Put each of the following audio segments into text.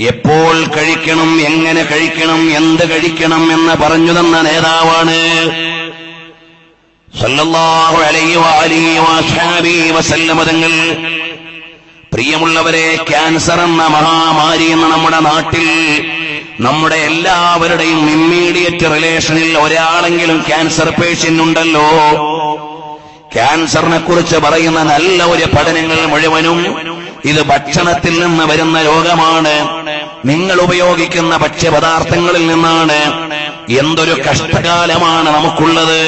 എപ്പോൾ കഴിക്കണം എങ്ങനെ കഴിക്കണം എന്ത് കഴിക്കണം എന്ന് പറഞ്ഞു തന്ന നേതാവാണ് സല്ലല്ലാഹു അലൈഹി തങ്ങൾ. പ്രിയമുള്ളവരെ ക്യാൻസർ എന്ന മഹാമാരി എന്ന നമ്മുടെ നാട്ടിൽ നമ്മുടെ എല്ലാവരുടെയും ഇമ്മീഡിയറ്റ് റിലേഷനിൽ ഒരാളെങ്കിലും ക്യാൻസർ പേഷ്യന്റ് ഉണ്ടല്ലോ. ക്യാൻസറിനെ കുറിച്ച് പറയുന്ന നല്ല ഒരു പഠനങ്ങൾ മുഴുവനും ഇത് ഭക്ഷണത്തിൽ നിന്ന് വരുന്ന രോഗമാണ്. നിങ്ങൾ ഉപയോഗിക്കുന്ന ഭക്ഷ്യപദാർത്ഥങ്ങളിൽ നിന്നാണ്. എന്തൊരു കഷ്ടകാലമാണ് നമുക്കുള്ളത്.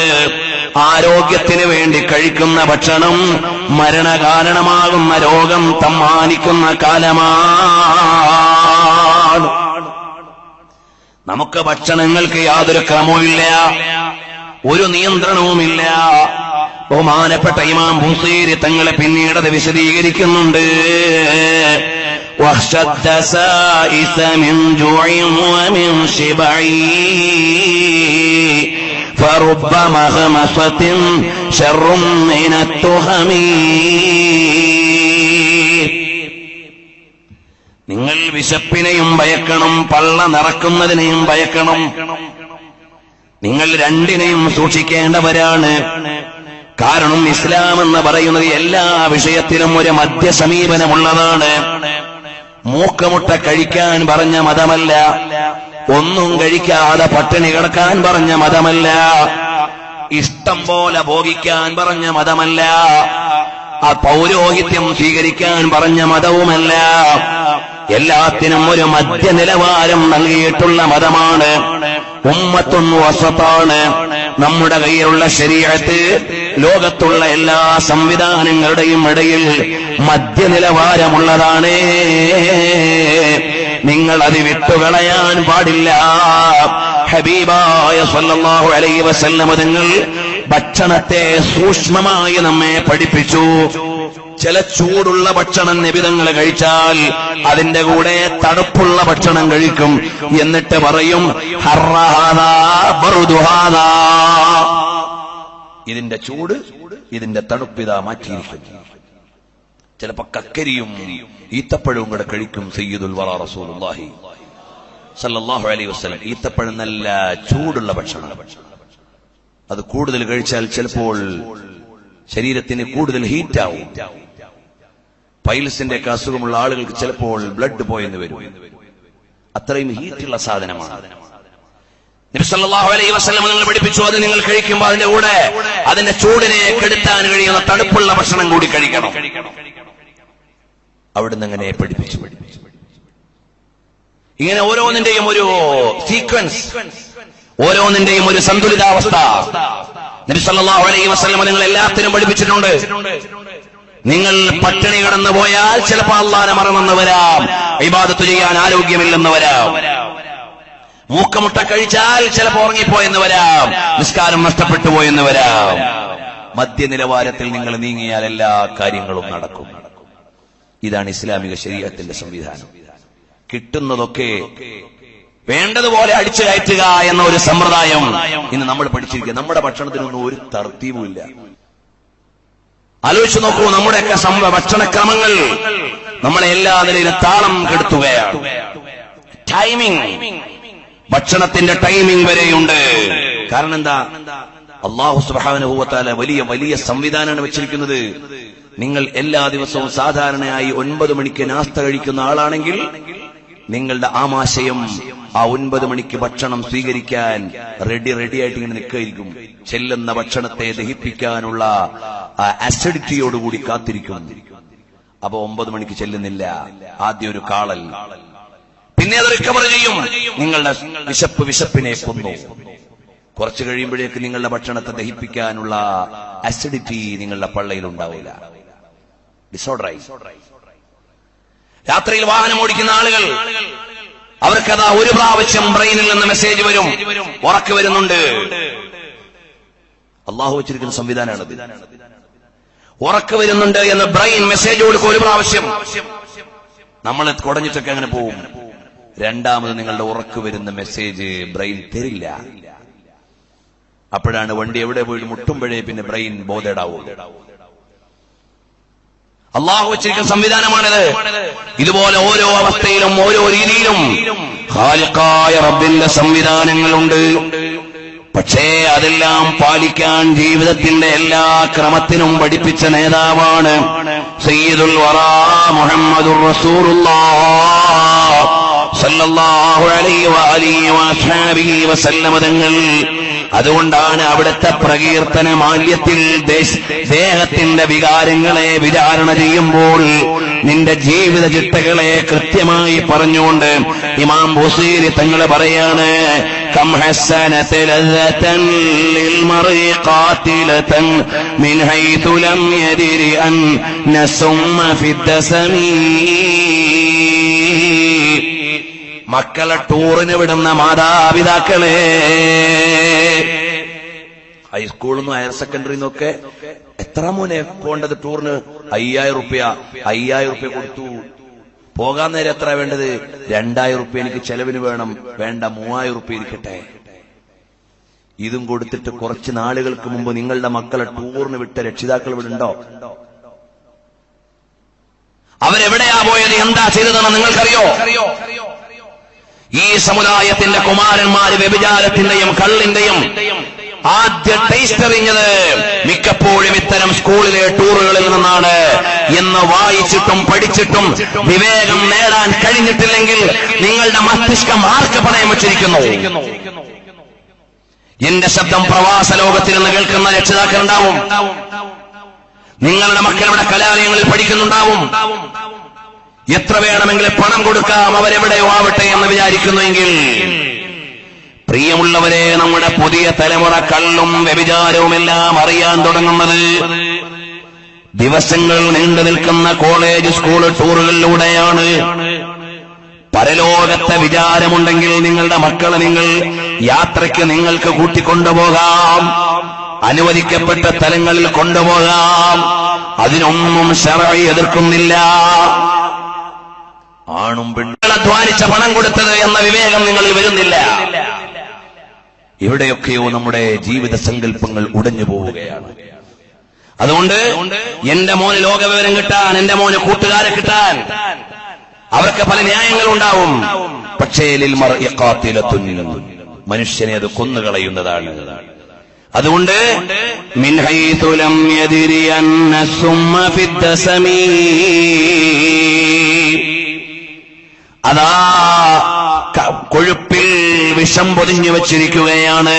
ആരോഗ്യത്തിന് വേണ്ടി കഴിക്കുന്ന ഭക്ഷണം മരണകാരണമാകുന്ന രോഗം തമ്മാനിക്കുന്ന കാലമാണ്. നമുക്ക് ഭക്ഷണങ്ങൾക്ക് യാതൊരു ക്രമവുമില്ല. ഒരു നിയന്ത്രണവുമില്ല. ബഹുമാനപ്പെട്ട ഇമാം ബുസീരി തങ്ങളെ പിന്നീട് അത് വിശദീകരിക്കുന്നുണ്ട് واشتد سائس من جوع ومن شبع فرب مغمصة شر من التهم നിങ്ങൾ വിശപ്പിനെയും ഭയക്കണം പള്ള നിറക്കുന്നതിനെയും ഭയക്കണം നിങ്ങൾ രണ്ടിനെയും സൂക്ഷിക്കേണ്ടവരാണ് കാരണം ഇസ്ലാം എന്ന് പറയുന്നത് എല്ലാ വിഷയത്തിലും ഒരു മദ്യസമീപനമുള്ളതാണ് മൂക്കമുട്ട കഴിക്കാൻ പറഞ്ഞ മതമല്ല. ഒന്നും കഴിക്കാതെ പട്ടിണി കിടക്കാൻ പറഞ്ഞ മതമല്ല. ഇഷ്ടം പോലെ ഭോഗിക്കാൻ പറഞ്ഞ മതമല്ല. ആ പൗരോഹിത്യം സ്വീകരിക്കാൻ പറഞ്ഞ മതവുമല്ല. എല്ലാത്തിനും ഒരു മധ്യ നിലവാരം നൽകിയിട്ടുള്ള മതമാണ്. ഉമ്മത്തും വസത്താണ്. നമ്മുടെ കയ്യിലുള്ള ശരീരത്ത് ലോകത്തുള്ള എല്ലാ സംവിധാനങ്ങളുടെയും ഇടയിൽ മധ്യനിലവാരമുള്ളതാണ്. നിങ്ങൾ അത് വിട്ടുകളയാൻ പാടില്ല. ഹബീബായ സല്ലല്ലാഹു അലൈഹി വസല്ലമ തങ്ങൾ ഭക്ഷണത്തെ സൂക്ഷ്മമായി നമ്മെ പഠിപ്പിച്ചു. ചില ചൂടുള്ള ഭക്ഷണം നിബിതങ്ങൾ കഴിച്ചാൽ അതിന്റെ കൂടെ തണുപ്പുള്ള ഭക്ഷണം കഴിക്കും. എന്നിട്ട് പറയും. ഇതിന്റെ ചൂട് ഇതിന്റെ തണുപ്പിതാ മാറ്റിയിരിക്കുന്നു. ചിലപ്പോ കക്കരിയും ഈത്തപ്പഴവും കൂടെ കഴിക്കും സയ്യിദുൽ വറ റസൂലുള്ളാഹി സല്ലല്ലാഹു അലൈഹി വസല്ലം. ഈത്തപ്പഴം നല്ല ചൂടുള്ള ഭക്ഷണം. അത് കൂടുതൽ കഴിച്ചാൽ ചിലപ്പോൾ ശരീരത്തിന് കൂടുതൽ ഹീറ്റ് ആവും പൈൽസിന്റെ ഒക്കെ അസുഖമുള്ള ആളുകൾക്ക് ചിലപ്പോൾ ബ്ലഡ് പോയെന്ന് വരും. അത്രയും ഹീറ്റുള്ള സാധനമാണ്. നബി സല്ലല്ലാഹു അലൈഹി വസല്ലം നിങ്ങൾ പഠിപ്പിച്ചു അത് നിങ്ങൾ കഴിക്കുമ്പോൾ അതിന്റെ കൂടെ അതിന്റെ ചൂടിനെ കെടുത്താൻ കഴിയുന്ന തണുപ്പുള്ള ഭക്ഷണം കൂടി കഴിക്കണം. അവിടുന്ന് അങ്ങനെ പഠിപ്പിച്ചു. ഇങ്ങനെ ഓരോന്നിന്റെയും ഒരു സീക്വൻസ് ഓരോന്നിന്റെയും ഒരു സന്തുലിതാവസ്ഥ. നബി സല്ലല്ലാഹു അലൈഹി വസ്ലം നിങ്ങൾ എല്ലാത്തിനും പഠിപ്പിച്ചിട്ടുണ്ട്. നിങ്ങൾ പട്ടിണി കടന്നു പോയാൽ ചിലപ്പോൾ അള്ളാനെ മറന്നെന്ന് വരാം. ഇബാദത്ത് ചെയ്യാൻ ആരോഗ്യമില്ലെന്ന് വരാം. മൂക്കമുട്ട കഴിച്ചാൽ ചിലപ്പോൾ ഉറങ്ങിപ്പോയെന്ന് വരാം. നിസ്കാരം നഷ്ടപ്പെട്ടു പോയെന്ന് വരാം. മധ്യനിലവാരത്തിൽ നിങ്ങൾ നീങ്ങിയാൽ എല്ലാ കാര്യങ്ങളും നടക്കും. ഇതാണ് ഇസ്ലാമിക ശരീരത്തിന്റെ സംവിധാനം. കിട്ടുന്നതൊക്കെ വേണ്ടതുപോലെ അടിച്ചു കയറ്റുക എന്ന ഒരു സമ്പ്രദായം ഇന്ന് നമ്മൾ പഠിച്ചിരിക്കുക. നമ്മുടെ ഭക്ഷണത്തിനൊന്നും ഒരു തർത്തീവുമില്ല ആലോചിച്ചു നോക്കൂ നമ്മുടെയൊക്കെ ഭക്ഷണക്രമങ്ങൾ നമ്മളെ എല്ലാ നിലയിലും താളം കെടുത്തുകയാണ്. ടൈമിംഗ് ഭക്ഷണത്തിന്റെ ടൈമിംഗ് വരെയുണ്ട്. കാരണം എന്താ? അള്ളാഹു സുബാനുഭവത്താല വലിയ വലിയ സംവിധാനമാണ് വെച്ചിരിക്കുന്നത്. നിങ്ങൾ എല്ലാ ദിവസവും സാധാരണയായി ഒൻപത് മണിക്ക് നാസ്ത കഴിക്കുന്ന ആളാണെങ്കിൽ നിങ്ങളുടെ ആമാശയം ആ ഒൻപത് മണിക്ക് ഭക്ഷണം സ്വീകരിക്കാൻ റെഡി റെഡി ആയിട്ട് ഇങ്ങനെ നിൽക്കുകയായിരിക്കും. ചെല്ലുന്ന ഭക്ഷണത്തെ ദഹിപ്പിക്കാനുള്ള അസിഡിറ്റിയോടുകൂടി കാത്തിരിക്കും. അപ്പൊ ഒമ്പത് മണിക്ക് ചെല്ലുന്നില്ല. ആദ്യം ഒരു കാളൽ. പിന്നെ അത് റിക്കവർ ചെയ്യും. നിങ്ങളുടെ വിശപ്പ് വിശപ്പിനെ കൊന്നു. കുറച്ചു കഴിയുമ്പോഴേക്ക് നിങ്ങളുടെ ഭക്ഷണത്തെ ദഹിപ്പിക്കാനുള്ള അസിഡിറ്റി നിങ്ങളുടെ പള്ളയിൽ ഉണ്ടാവില്ല. ഡിസോർഡറായി രാത്രിയിൽ വാഹനം ഓടിക്കുന്ന ആളുകൾ അവർക്കതാ ഒരു പ്രാവശ്യം ബ്രെയിനിൽ നിന്ന് മെസ്സേജ് വരും. ഉറക്ക് വരുന്നുണ്ട്. അള്ളാഹു വെച്ചിരിക്കുന്ന സംവിധാനമാണത്. ഉറക്ക് വരുന്നുണ്ട് എന്ന് ബ്രെയിൻ മെസ്സേജ് കൊടുക്കും ഒരു പ്രാവശ്യം. നമ്മൾ കുടഞ്ഞിട്ടൊക്കെ അങ്ങനെ പോവും. രണ്ടാമത് നിങ്ങളുടെ ഉറക്ക് വരുന്ന മെസ്സേജ് ബ്രെയിൻ തരില്ല. അപ്പോഴാണ് വണ്ടി എവിടെ പോയിട്ട് മുട്ടുമ്പോഴേ പിന്നെ ബ്രെയിൻ ബോധേടാവും. അള്ളാഹു വെച്ചിരിക്കുന്ന സംവിധാനമാണിത്. ഇതുപോലെ ഓരോ അവസ്ഥയിലും ഓരോ രീതിയിലും ഖാലിഖായ റബ്ബിന്റെ സംവിധാനങ്ങളുണ്ട്. പക്ഷേ അതെല്ലാം പാലിക്കാൻ ജീവിതത്തിന്റെ എല്ലാ ക്രമത്തിനും പഠിപ്പിച്ച നേതാവാണ് സയ്യിദുൽ വറാ മുഹമ്മദുർ റസൂലുള്ളാഹ് സല്ലല്ലാഹു അലൈഹി വഅസ്ഹാബിഹി വസല്ലമ തങ്ങൾ. അതുകൊണ്ടാണ് അവിടുത്തെ പ്രകീർത്തന മാല്യത്തിൽ ദേഹത്തിന്റെ വികാരങ്ങളെ വിചാരണ ചെയ്യുമ്പോൾ നിന്റെ ജീവിത ചിട്ടകളെ കൃത്യമായി പറഞ്ഞുകൊണ്ട് ഇമാം ബുസീരി തങ്ങൾ പറയാണ് كم حسنت മക്കളെ ടൂറിന് വിടുന്ന മാതാപിതാക്കളെ. ഹൈസ്കൂളിൽ ഹയർ സെക്കൻഡറിയിൽ നിന്നൊക്കെ എത്ര മോനെ പോണ്ടത് ടൂറിന്? അയ്യായിരം റുപ്യ. അയ്യായിരം റുപ്യ കൊടുത്തു. പോകാൻ നേരം എത്ര വേണ്ടത്? രണ്ടായിരം റുപ്യ എനിക്ക് ചെലവിന് വേണം. വേണ്ട മൂവായിരം റുപ്യ ഇരിക്കട്ടെ. ഇതും കൊടുത്തിട്ട് കുറച്ച് നാളുകൾക്ക് മുമ്പ് നിങ്ങളുടെ മക്കളെ ടൂറിന് വിട്ട രക്ഷിതാക്കൾ വിടുണ്ടോ അവരെവിടെയാ പോയത്? എന്താ ചെയ്തതെന്ന് നിങ്ങൾക്കറിയോ? ഈ സമുദായത്തിന്റെ കുമാരന്മാര് വ്യഭിചാരത്തിന്റെയും കള്ളിന്റെയും ആദ്യ ടേസ്റ്റ് അറിഞ്ഞത് മിക്കപ്പോഴും ഇത്തരം സ്കൂളിലെ ടൂറുകളിൽ നിന്നാണ്. എന്ന് വായിച്ചിട്ടും പഠിച്ചിട്ടും വിവേകം നേടാൻ കഴിഞ്ഞിട്ടില്ലെങ്കിൽ നിങ്ങളുടെ മസ്തിഷ്കം ആർക്ക് പണയം വച്ചിരിക്കുന്നു? എന്റെ ശബ്ദം പ്രവാസ ലോകത്തിൽ നിന്ന് കേൾക്കുന്ന രക്ഷിതാക്കളുണ്ടാവും നിങ്ങളുടെ മക്കളുടെ കലാലയങ്ങളിൽ പഠിക്കുന്നുണ്ടാവും. എത്ര വേണമെങ്കിലും പണം കൊടുക്കാം അവരെവിടെയോ ആവട്ടെ എന്ന് വിചാരിക്കുന്നുവെങ്കിൽ പ്രിയമുള്ളവരെ നമ്മുടെ പുതിയ തലമുറ കള്ളും വ്യഭിചാരവും എല്ലാം അറിയാൻ തുടങ്ങുന്നത് ദിവസങ്ങൾ നീണ്ടു നിൽക്കുന്ന കോളേജ് സ്കൂൾ ടൂറുകളിലൂടെയാണ്. പരലോകത്തെ വിചാരമുണ്ടെങ്കിൽ നിങ്ങളുടെ മക്കളെ നിങ്ങൾ യാത്രയ്ക്ക് നിങ്ങൾക്ക് കൂട്ടിക്കൊണ്ടുപോകാം. അനുവദിക്കപ്പെട്ട തലങ്ങളിൽ കൊണ്ടുപോകാം. അതിനൊന്നും ശറവി എതിർക്കുന്നില്ല. ആണും പെണ്ണുങ്ങൾ അധ്വാനിച്ച പണം കൊടുത്തത് എന്ന വിവേകം നിങ്ങളിൽ വരുന്നില്ല. എവിടെയൊക്കെയോ നമ്മുടെ ജീവിത സങ്കല്പങ്ങൾ ഉടഞ്ഞു പോവുകയാണ്. അതുകൊണ്ട് എന്റെ മോന് ലോകവിവരം കിട്ടാൻ എന്റെ മോന് കൂട്ടുകാരെ കിട്ടാൻ അവർക്ക് പല ന്യായങ്ങളുണ്ടാവും പക്ഷേ ലിൽമർ മനുഷ്യനെ അത് കൊന്നുകളയുന്നതാണ്. അതുകൊണ്ട് മിൻ ഹൈതു ലം യദ്രി അന്ന സുമ്മ ഫിദ്ദസമീ അതാ കൊഴുപ്പിൽ വിഷം പൊതിഞ്ഞു വച്ചിരിക്കുകയാണ്.